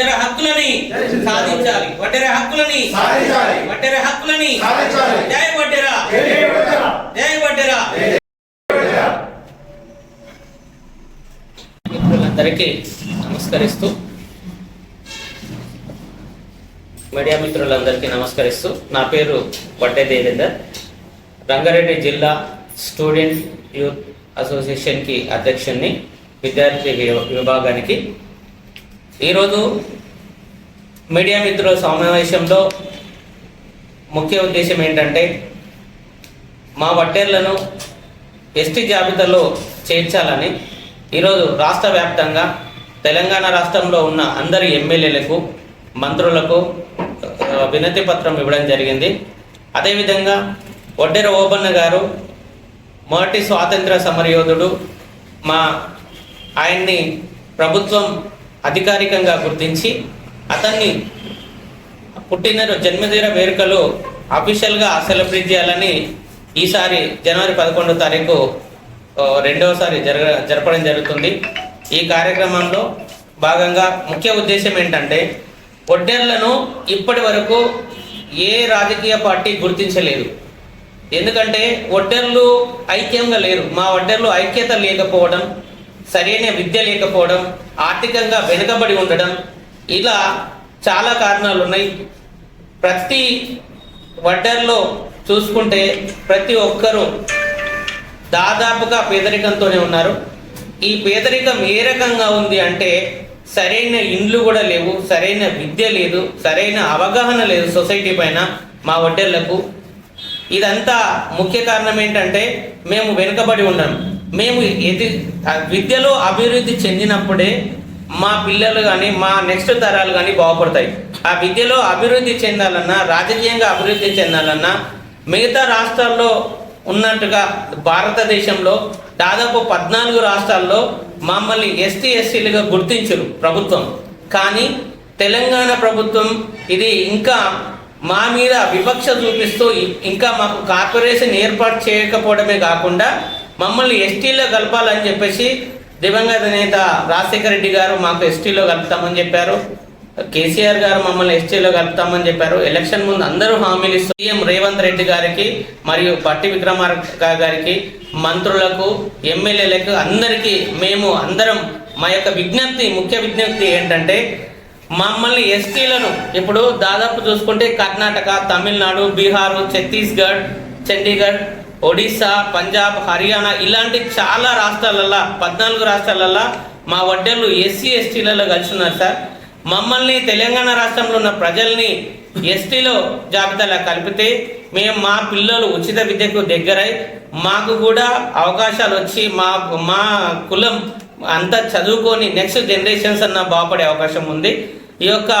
వడ్డెర హక్కులని సాధించాలి. వడ్డెర హక్కులని సాధించాలి. వడ్డెర హక్కులని సాధించాలి. జై వడ్డెర జై వడ్డెర మిత్రులందరికీ నమస్కరిస్తూ మీడియా మిత్రులందరికీ నమస్కరిస్తూ నా పేరు వడ్డే దేవేందర్. రంగారెడ్డి జిల్లా స్టూడెంట్ యూత్ అసోసియేషన్కి అధ్యక్షుడిని విద్యార్థి విభాగానికి ఈరోజు మీడియా మిత్రుల సమావేశంలో ముఖ్య ఉద్దేశం ఏంటంటే మా వడ్డేర్లను ఎస్టీ జాబితాలో చేర్చాలని ఈరోజు రాష్ట్ర వ్యాప్తంగా తెలంగాణ రాష్ట్రంలో ఉన్న అందరి ఎమ్మెల్యేలకు మంత్రులకు వినతి పత్రం ఇవ్వడం జరిగింది. అదేవిధంగా వడ్డేర ఓబన్న గారు మొదటి స్వాతంత్ర సమరయోధుడు మా ఆయన్ని ప్రభుత్వం అధికారికంగా గుర్తించి అతన్ని పుట్టినరోజు జన్మదిన వేడుకలు అఫీషియల్గా సెలబ్రేట్ చేయాలని ఈసారి జనవరి పదకొండో తారీఖు రెండవసారి జరగ జరపడం జరుగుతుంది. ఈ కార్యక్రమంలో భాగంగా ముఖ్య ఉద్దేశం ఏంటంటే ఒడ్డెర్లను ఇప్పటి వరకు ఏ రాజకీయ పార్టీ గుర్తించలేదు. ఎందుకంటే ఒడ్డెర్లు ఐక్యంగా లేరు. మా ఒడ్డెర్లు ఐక్యత లేకపోవడం సరైన విద్య లేకపోవడం ఆర్థికంగా వెనుకబడి ఉండడం ఇలా చాలా కారణాలు ఉన్నాయి ప్రతి వడ్డర్లో చూసుకుంటే ప్రతి ఒక్కరూ దాదాపుగా పేదరికంతోనే ఉన్నారు. ఈ పేదరికం ఏ రకంగా ఉంది అంటే సరైన ఇండ్లు కూడా లేవు సరైన విద్య లేదు సరైన అవగాహన లేదు సొసైటీ పైన మా వడ్డర్లకు. ఇదంతా ముఖ్య కారణం ఏంటంటే మేము వెనుకబడి ఉన్నాం. మేము ఎది విద్యలో అభివృద్ధి చెందినప్పుడే మా పిల్లలు కానీ మా నెక్స్ట్ తరాలు కానీ బాగుపడతాయి. ఆ విద్యలో అభివృద్ధి చెందాలన్నా రాజకీయంగా అభివృద్ధి చెందాలన్నా మిగతా రాష్ట్రాల్లో ఉన్నట్టుగా భారతదేశంలో దాదాపు పద్నాలుగు రాష్ట్రాల్లో మమ్మల్ని ఎస్టీ ఎస్సీలుగా గుర్తించరు ప్రభుత్వం. కానీ తెలంగాణ ప్రభుత్వం ఇది ఇంకా మా మీద వివక్ష చూపిస్తూ ఇంకా మాకు కార్పొరేషన్ ఏర్పాటు చేయకపోవడమే కాకుండా మమ్మల్ని ఎస్టీలో కలపాలని చెప్పేసి దివంగత నేత రాజశేఖర రెడ్డి గారు మాకు ఎస్టీలో కలుపుతామని చెప్పారు. కేసీఆర్ గారు మమ్మల్ని ఎస్టీలో కలుపుతామని చెప్పారు. ఎలక్షన్ ముందు అందరూ హామీలు ఇస్తూ సీఎం రేవంత్ రెడ్డి గారికి మరియు పట్టి విక్రమార్క గారికి మంత్రులకు ఎమ్మెల్యేలకు అందరికీ మేము అందరం మా యొక్క విజ్ఞప్తి ముఖ్య విజ్ఞప్తి ఏంటంటే మమ్మల్ని ఎస్టీలను ఇప్పుడు దాదాపు చూసుకుంటే కర్ణాటక తమిళనాడు బీహారు ఛత్తీస్గఢ్ చండీగఢ్ ఒడిస్సా పంజాబ్ హర్యానా ఇలాంటి చాలా రాష్ట్రాలల్లో పద్నాలుగు రాష్ట్రాలల్లో మా వడ్డర్లు ఎస్సీ ఎస్టీలలో కలిసి ఉన్నారు సార్. మమ్మల్ని తెలంగాణ రాష్ట్రంలో ఉన్న ప్రజల్ని ఎస్టీలో జాబితాలో కలిపితే మేము మా పిల్లలు ఉచిత విద్యకు దగ్గరై మాకు కూడా అవకాశాలు వచ్చి మా మా కులం అంతా చదువుకొని నెక్స్ట్ జనరేషన్స్ అన్న బాగుపడే అవకాశం ఉంది. ఈ యొక్క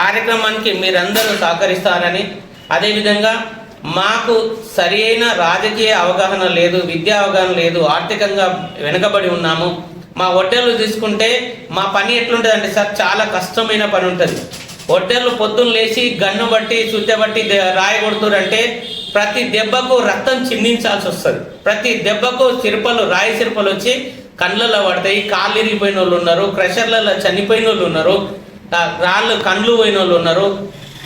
కార్యక్రమానికి మీరందరూ సహకరిస్తారని అదేవిధంగా మాకు సరియైన రాజకీయ అవగాహన లేదు విద్యా అవగాహన లేదు ఆర్థికంగా వెనుకబడి ఉన్నాము. మా హోటళ్ళు తీసుకుంటే మా పని ఎట్లుంటుంది అంటే సార్ చాలా కష్టమైన పని ఉంటుంది. హోటళ్ళు పొద్దున్న లేచి గన్ను బట్టి సుత్తె బట్టి రాయి కొడుతురంటే ప్రతి దెబ్బకు రక్తం చిందించాల్సి వస్తుంది. ప్రతి దెబ్బకు సిరపలు రాయి సిరపలు వచ్చి కళ్ళల్లో పడతాయి. కాళ్ళు ఇరిగిపోయిన వాళ్ళు ఉన్నారు క్రెషర్లలో చనిపోయిన వాళ్ళు ఉన్నారు రాళ్ళు కండ్లు పోయిన వాళ్ళు ఉన్నారు.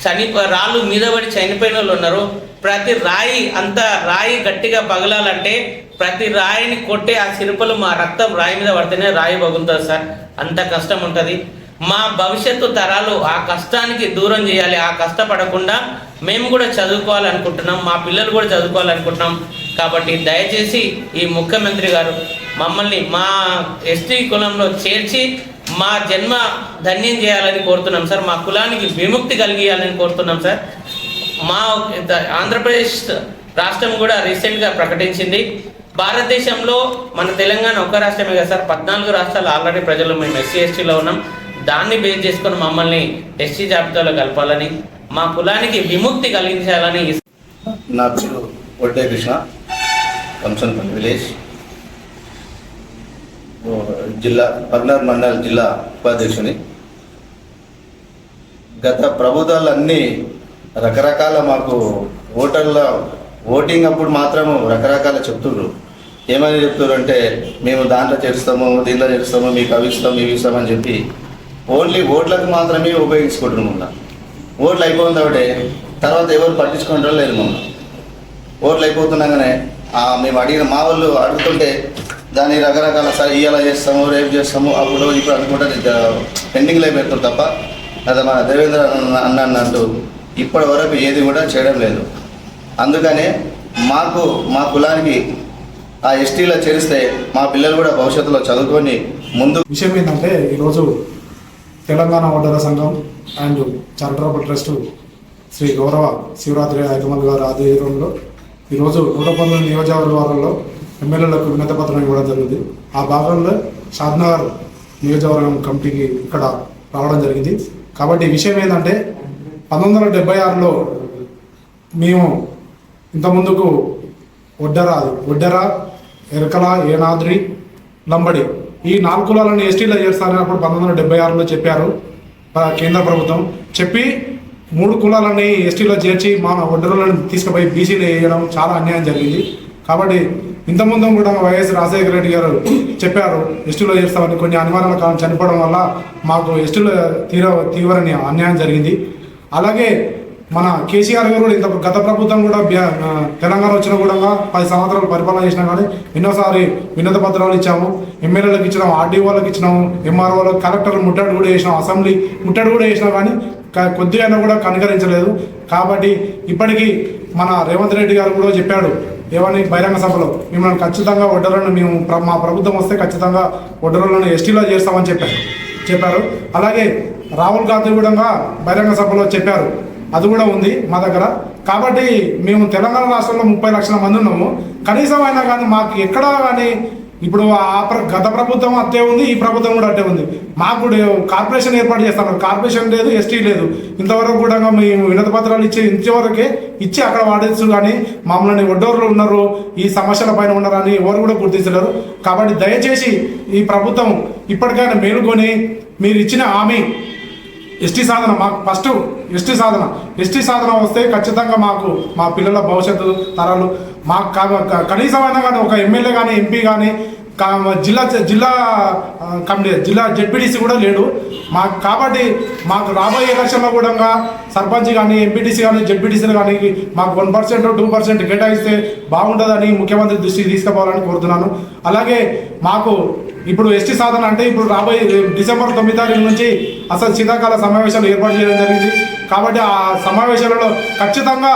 చనిపో రాళ్ళు మీద పడి చనిపోయిన వాళ్ళు ఉన్నారు. ప్రతి రాయి అంత రాయి గట్టిగా పగలాలంటే ప్రతి రాయిని కొట్టే ఆ శిల్పలు మా రక్తం రాయి మీద పడితేనే రాయి పగులుతుంది సార్. అంత కష్టం ఉంటుంది. మా భవిష్యత్తు తరాలు ఆ కష్టానికి దూరం చేయాలి. ఆ కష్టపడకుండా మేము కూడా చదువుకోవాలనుకుంటున్నాం. మా పిల్లలు కూడా చదువుకోవాలనుకుంటున్నాం. కాబట్టి దయచేసి ఈ ముఖ్యమంత్రి గారు మమ్మల్ని మా ఎస్టీ కులంలో చేర్చి మా జన్మ ధన్యం చేయాలని కోరుతున్నాం సార్. మా కులానికి విముక్తి కలిగియాలని కోరుతున్నాం సార్. మా ద- ఆంధ్రప్రదేశ్ రాష్ట్రం కూడా రీసెంట్గా ప్రకటించింది. భారతదేశంలో మన తెలంగాణ ఒక రాష్ట్రమే కదా సార్. పద్నాలుగు రాష్ట్రాలు ఆల్రెడీ ప్రజలు మేము ఎస్సీ ఎస్టీలో ఉన్నాం. దాన్ని బేస్ చేసుకొని మమ్మల్ని ఎస్సీ జాబితాలో కలపాలని మా కులానికి విముక్తి కలిగించాలని నా పేరు ఒడ్డే కృష్ణ. కంసన్పల్లి విలేజ్. జిల్లా పద్నాలుగు మండల జిల్లా ఉపాధ్యక్షుని. గత ప్రభుత్వాలన్నీ రకరకాల మాకు ఓటర్ల ఓటింగ్ అప్పుడు మాత్రం రకరకాల చెప్తుండ్రు. ఏమని చెప్తుర్రు అంటే మేము దాంట్లో చేస్తాము దీంట్లో చేస్తాము మీకు అవి ఇస్తాము ఇవి ఇస్తామని చెప్పి ఓన్లీ ఓట్లకు మాత్రమే ఉపయోగించుకుంటున్నాం మొన్న. ఓట్లు అయిపోయింది కాబట్టి తర్వాత ఎవరు పట్టించుకుంటారో లేదు మొన్న. ఓట్లు అయిపోతున్నాగానే మేము అడిగిన మా వాళ్ళు అడుగుతుంటే దాన్ని రకరకాల సరే ఇవాళ చేస్తాము రేపు చేస్తాము అప్పుడు ఇప్పుడు అనుకుంటే పెండింగ్లో పెడతారు తప్ప అది మన దేవేంద్ర అన్న అన్నట్టు ఇప్పటి వరకు ఏది కూడా చేయడం లేదు. అందుకనే మాకు మా కులానికి ఆ ఎస్టీలో చేరిస్తే మా పిల్లలు కూడా భవిష్యత్తులో చదువుకొని ముందు విషయం ఏంటంటే ఈరోజు తెలంగాణ ఓటర్ల సంఘం అండ్ చారిటబుల్ ట్రస్ట్ శ్రీ గౌరవ శివరాత్రి ఐకమల్ గారి ఆధ్వర్యంలో ఈరోజు నూట పంతొమ్మిది నియోజకవర్గాలలో ఎమ్మెల్యేలకు వినత పత్రం ఇవ్వడం జరిగింది. ఆ భాగంలో షాద్నగర్ నియోజకవర్గం కమిటీకి ఇక్కడ రావడం జరిగింది. కాబట్టి విషయం ఏంటంటే పంతొమ్మిది వందల డెబ్బై ఆరులో మేము ఇంతకుముందుకు ఒడ్డర ఒడ్డెర ఎరకల ఏనాద్రి లంబడి ఈ నాలుగు కులాలను ఎస్టీలో చేస్తారని అప్పుడు పంతొమ్మిది వందల డెబ్బై ఆరులో చెప్పారు కేంద్ర ప్రభుత్వం. చెప్పి మూడు కులాలని ఎస్టీలో చేర్చి మన ఒడ్డరులను తీసుకుపోయి బీసీలో వేయడం చాలా అన్యాయం జరిగింది. కాబట్టి ఇంతకుముందు కూడా వైఎస్ రాజశేఖర రెడ్డి గారు చెప్పారు ఎస్టీలో చేస్తామని కొన్ని అనివార్యాల కాలం చనిపోవడం వల్ల మాకు ఎస్టీలో తీవ్ర తీవ్ర అన్యాయం జరిగింది. అలాగే మన కేసీఆర్ గారు కూడా ఇంత గత ప్రభుత్వం కూడా బ్యా- తెలంగాణ వచ్చిన కూడా పది సంవత్సరాలు పరిపాలన చేసినా కానీ ఎన్నోసారి వినతి పత్రాలు ఇచ్చాము ఎమ్మెల్యేలకు ఇచ్చినాం ఆర్డీఓలకు ఇచ్చినాము ఎంఆర్ఓలకు కలెక్టర్ ముట్టడి కూడా చేసినాం అసెంబ్లీ ముట్టడి కూడా చేసినా కానీ కొద్దిగా కూడా కనికరించలేదు. కాబట్టి ఇప్పటికీ మన రేవంత్ రెడ్డి గారు కూడా చెప్పాడు ఏమని బహిరంగ సభలో మిమ్మల్ని ఖచ్చితంగా ఒడ్డర్లను మేము మా ప్రభుత్వం వస్తే ఖచ్చితంగా ఒడ్డర్లను ఎస్టీలో చేస్తామని చెప్పారు. చెప్పారు. అలాగే రాహుల్ గాంధీ కూడా బహిరంగ సభలో చెప్పారు. అది కూడా ఉంది మా దగ్గర. కాబట్టి మేము తెలంగాణ రాష్ట్రంలో ముప్పై లక్షల మంది ఉన్నాము. కనీసం అయినా కానీ మాకు ఎక్కడా కానీ ఇప్పుడు ఆ ప్ర- గత ప్రభుత్వం అట్టే ఉంది ఈ ప్రభుత్వం కూడా అట్టే ఉంది. మాకు కూడా కార్పొరేషన్ ఏర్పాటు చేస్తాం. కార్పొరేషన్ లేదు ఎస్టీ లేదు. ఇంతవరకు కూడా మేము వినతి పత్రాలు ఇచ్చి ఇంతవరకే ఇచ్చి అక్కడ వాడేస్తు కానీ మమ్మల్ని ఒడ్డోర్లు ఉన్నారు ఈ సమస్యల పైన ఉన్నారని ఎవరు కూడా గుర్తించలేరు. కాబట్టి దయచేసి ఈ ప్రభుత్వం ఇప్పటికైనా మేలుకొని మీరు ఇచ్చిన హామీ ఎస్టీ సాధన మాకు ఫస్ట్ ఎస్టీ సాధన. ఎస్టీ సాధన వస్తే ఖచ్చితంగా మాకు మా పిల్లల భవిష్యత్తు తరాలు మాకు కా- కనీసమైనా కానీ ఒక ఎమ్మెల్యే కానీ ఎంపీ కానీ జిల్లా జిల్లా కమిటీ జిల్లా జెడ్పీటీసీ కూడా లేడు. మాకు కాబట్టి మాకు రాబోయే ఎలక్షన్లో కూడా సర్పంచ్ కానీ ఎంపీటీసీ కానీ జెడ్పీటీసీలు కానీ మాకు వన్ పర్సెంట్ టూ పర్సెంట్ కేటాయిస్తే బాగుంటుందని ముఖ్యమంత్రి దృష్టికి తీసుకుపోవాలని కోరుతున్నాను. అలాగే మాకు ఇప్పుడు ఎస్టీ సాధన అంటే ఇప్పుడు రాబోయే డిసెంబర్ తొమ్మిది తారీఖు నుంచి అసలు శీతాకాల సమావేశాలు ఏర్పాటు చేయడం జరిగింది. కాబట్టి ఆ సమావేశాలలో ఖచ్చితంగా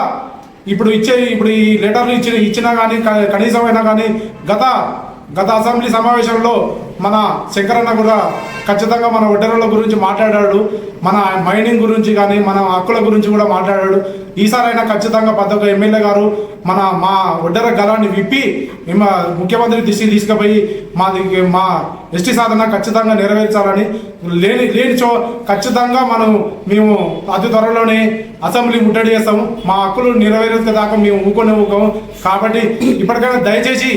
ఇప్పుడు ఇచ్చే ఇప్పుడు ఈ లెటర్లు ఇచ్చిన ఇచ్చినా కానీ కనీసమైనా కానీ గత గత అసెంబ్లీ సమావేశంలో మన శంకరన్న కూడా ఖచ్చితంగా మన ఒడ్డెరల గురించి మాట్లాడాడు మన మైనింగ్ గురించి కానీ మన హక్కుల గురించి కూడా మాట్లాడాడు. ఈసారైనా ఖచ్చితంగా పద్దొక ఎమ్మెల్యే గారు మన మా ఒడ్డెర గలాన్ని విప్పి మా ముఖ్యమంత్రి దృష్టికి తీసుకుపోయి మాది మా ఎస్టీ సాధన ఖచ్చితంగా నెరవేర్చాలని లేని లేని చో ఖచ్చితంగా మనం మేము అతి త్వరలోనే అసెంబ్లీ ముట్టడి చేస్తాము. మా హక్కులు నెరవేరుతదాకా మేము ఊకొని ఊకము కాబట్టి ఇప్పటికైనా దయచేసి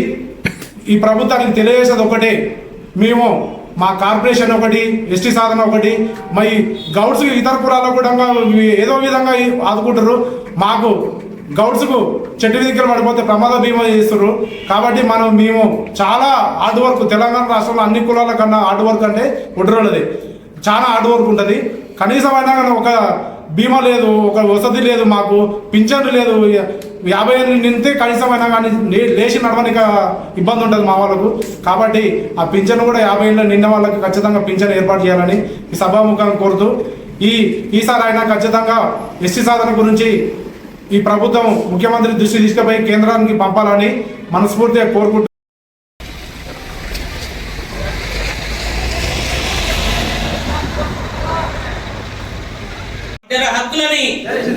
ఈ ప్రభుత్వానికి తెలియజేసేది ఒకటే. మేము మా కార్పొరేషన్ ఒకటి ఎస్టీ సాధన ఒకటి మరి గౌడ్స్ ఇతర కులాల్లో కూడా ఏదో విధంగా ఆదుకుంటారు మాకు గౌడ్స్కు చెట్టు దగ్గర పడిపోతే ప్రమాద బీమా చేస్తున్నారు కాబట్టి మనం మేము చాలా హార్డ్ వర్క్ తెలంగాణ రాష్ట్రంలో అన్ని కులాల కన్నా హార్డ్ వర్క్ అంటే ఒడ్రోలది చాలా హార్డ్ వర్క్ ఉంటుంది. కనీసం అయినా కానీ ఒక బీమా లేదు ఒక వసతి లేదు మాకు పింఛన్ లేదు యాభై నింతే కనీసం అయినా కానీ లే- లేచి నడవడానికి ఇబ్బంది ఉంటుంది మా వాళ్ళకు. కాబట్టి ఆ పింఛన్ కూడా యాభై ఏళ్ళు నిన్న వాళ్ళకి ఖచ్చితంగా పింఛన్ ఏర్పాటు చేయాలని ఈ సభాముఖం కోరుతూ ఈ ఈసారి అయినా ఖచ్చితంగా ఎస్సీ సాధన గురించి ఈ ప్రభుత్వం ముఖ్యమంత్రి దృష్టి తీసుకుపోయి కేంద్రానికి పంపాలని మనస్ఫూర్తిగా కోరుకుంటూ వడ్డెర హక్కులని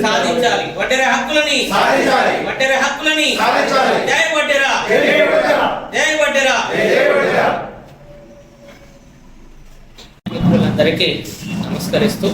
సాధించాలి. వడ్డెర హక్కులని సాధించాలి. వడ్డెర హక్కులని సాధించాలి. జై వడ్డెర జై వడ్డెర మిత్రులందరికీ నమస్కరిస్తూ